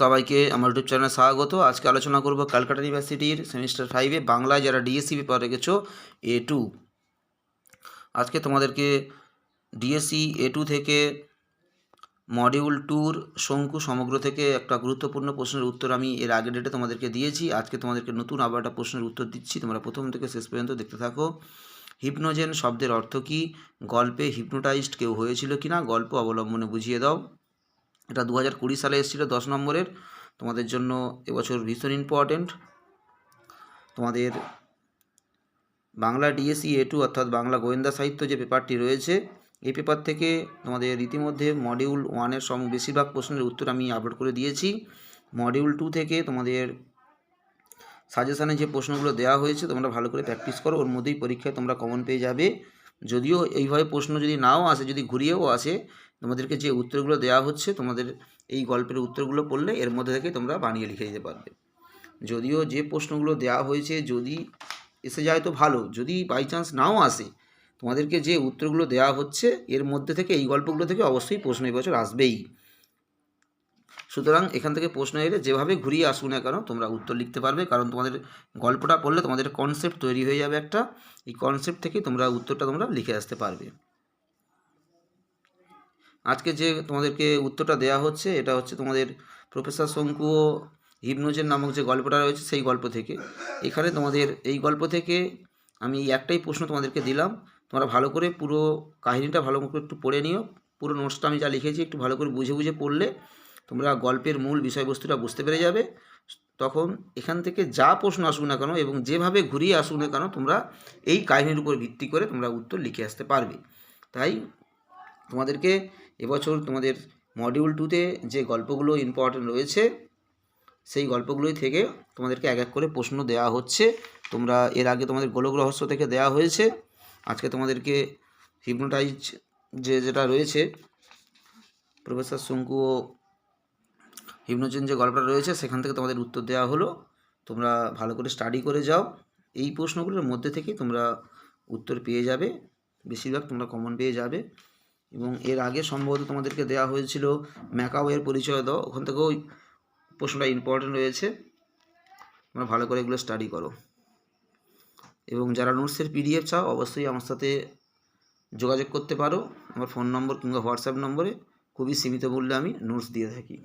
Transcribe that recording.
সবাইকে আমার ইউটিউব চ্যানেলে স্বাগত। আজকে আলোচনা করব ক্যালকাটা ইউনিভার্সিটির সেমিস্টার ফাইভে বাংলায় যারা ডিএসসি পেপার রেখেছো এ টু আজকে তোমাদেরকে ডিএসসি এ টু থেকে মডিউল টুর শঙ্কু সমগ্র থেকে একটা গুরুত্বপূর্ণ প্রশ্নের উত্তর আমি এর আগের ডেটে তোমাদেরকে দিয়েছি। আজকে তোমাদেরকে নতুন আবার একটা প্রশ্নের উত্তর দিচ্ছি। তোমরা প্রথম থেকে শেষ পর্যন্ত দেখতে থাকো। হিপনোজেন শব্দের অর্থ কী? গল্পে হিপনোটাইজড কেউ হয়েছিল কি না গল্প অবলম্বনে বুঝিয়ে দাও। এটা দু হাজার কুড়ি সালে এসেছিল দশ নম্বরের। তোমাদের জন্য এবছর ভীষণ ইম্পর্ট্যান্ট তোমাদের বাংলা ডিএসসি এ টু অর্থাৎ বাংলা গোয়েন্দা সাহিত্য যে পেপারটি রয়েছে, এই পেপার থেকে তোমাদের ইতিমধ্যে মডিউল ওয়ানের সম বেশিরভাগ প্রশ্নের উত্তর আমি আপলোড করে দিয়েছি। মডিউল টু থেকে তোমাদের সাজেশানে যে প্রশ্নগুলো দেওয়া হয়েছে, তোমরা ভালো করে প্র্যাকটিস করো। ওর মধ্যেই পরীক্ষায় তোমরা কমন পেয়ে যাবে। যদিও এইভাবে প্রশ্ন যদি নাও আসে, যদি ঘুরিয়েও আসে, তোমাদেরকে যে উত্তরগুলো দেওয়া হচ্ছে, তোমাদের এই গল্পের উত্তরগুলো পড়লে এর মধ্যে থেকে তোমরা বানিয়ে লিখে দিতে পারবে। যদিও যে প্রশ্নগুলো দেওয়া হয়েছে যদি এসে যায় তো ভালো, যদি বাই চান্স নাও আসে, তোমাদেরকে যে উত্তরগুলো দেওয়া হচ্ছে, এর মধ্যে থেকে এই গল্পগুলো থেকে অবশ্যই প্রশ্ন এবছর আসবেই। সুতরাং এখান থেকে প্রশ্ন এলে যেভাবে ঘুরিয়ে আসুক না কেন তোমরা উত্তর লিখতে পারবে, কারণ তোমাদের গল্পটা পড়লে তোমাদের কনসেপ্ট তৈরি হয়ে যাবে একটা। এই কনসেপ্ট থেকে তোমরা উত্তরটা তোমরা লিখে আসতে পারবে। আজকে যে তোমাদেরকে উত্তরটা দেওয়া হচ্ছে, এটা হচ্ছে তোমাদের প্রফেসর শঙ্কু ও হিপনোজেন নামক যে গল্পটা রয়েছে, সেই গল্প থেকে। এখানে তোমাদের এই গল্প থেকে আমি একটাই প্রশ্ন তোমাদেরকে দিলাম। তোমরা ভালো করে পুরো কাহিনীটা ভালো করে একটু পড়ে নিও। পুরো নোটসটা আমি যা লিখেছি একটু ভালো করে বুঝে বুঝে পড়লে তোমরা গল্পের মূল বিষয়বস্তুটা বুঝতে পেরে যাবে। তখন এখান থেকে যা প্রশ্ন আসুক না কেন এবং যেভাবে ঘুরিয়ে আসুক না কেন তোমরা এই কাহিনীর উপর ভিত্তি করে তোমরা উত্তর লিখে আসতে পারবে। তাই তোমাদেরকে এবছর তোমাদের মডিউল টুতে যে গল্পগুলো ইম্পর্টেন্ট রয়েছে, সেই গল্পগুলোই থেকে তোমাদেরকে এক এক করে প্রশ্ন দেওয়া হচ্ছে। তোমরা এর আগে তোমাদের গোলক রহস্য থেকে দেওয়া হয়েছে। আজকে তোমাদেরকে হিপনোটাইজ যে যেটা রয়েছে, প্রফেসর শঙ্কু ও হিপনোজেন যে গল্পটা রয়েছে, সেখান থেকে তোমাদের উত্তর দেওয়া হলো। তোমরা ভালো করে স্টাডি করে যাও। এই প্রশ্নগুলোর মধ্যে থেকে তোমরা উত্তর পেয়ে যাবে। বেশিরভাগ তোমরা কমন পেয়ে যাবে। এবং এর আগে সম্ভবত তোমাদেরকে দেওয়া হয়েছিল, ম্যাকাওয়ের পরিচয় দাও। ওখান থেকেও প্রশ্নটা ইম্পর্টেন্ট রয়েছে। তোমরা ভালো করে এগুলো স্টাডি করো। এবং যারা নোটসের পিডিএফ চাও, অবশ্যই আমার সাথে যোগাযোগ করতে পারো। আমার ফোন নম্বর কিংবা হোয়াটসঅ্যাপ নম্বরে খুবই সীমিত মূল্যে আমি নোটস দিয়ে থাকি।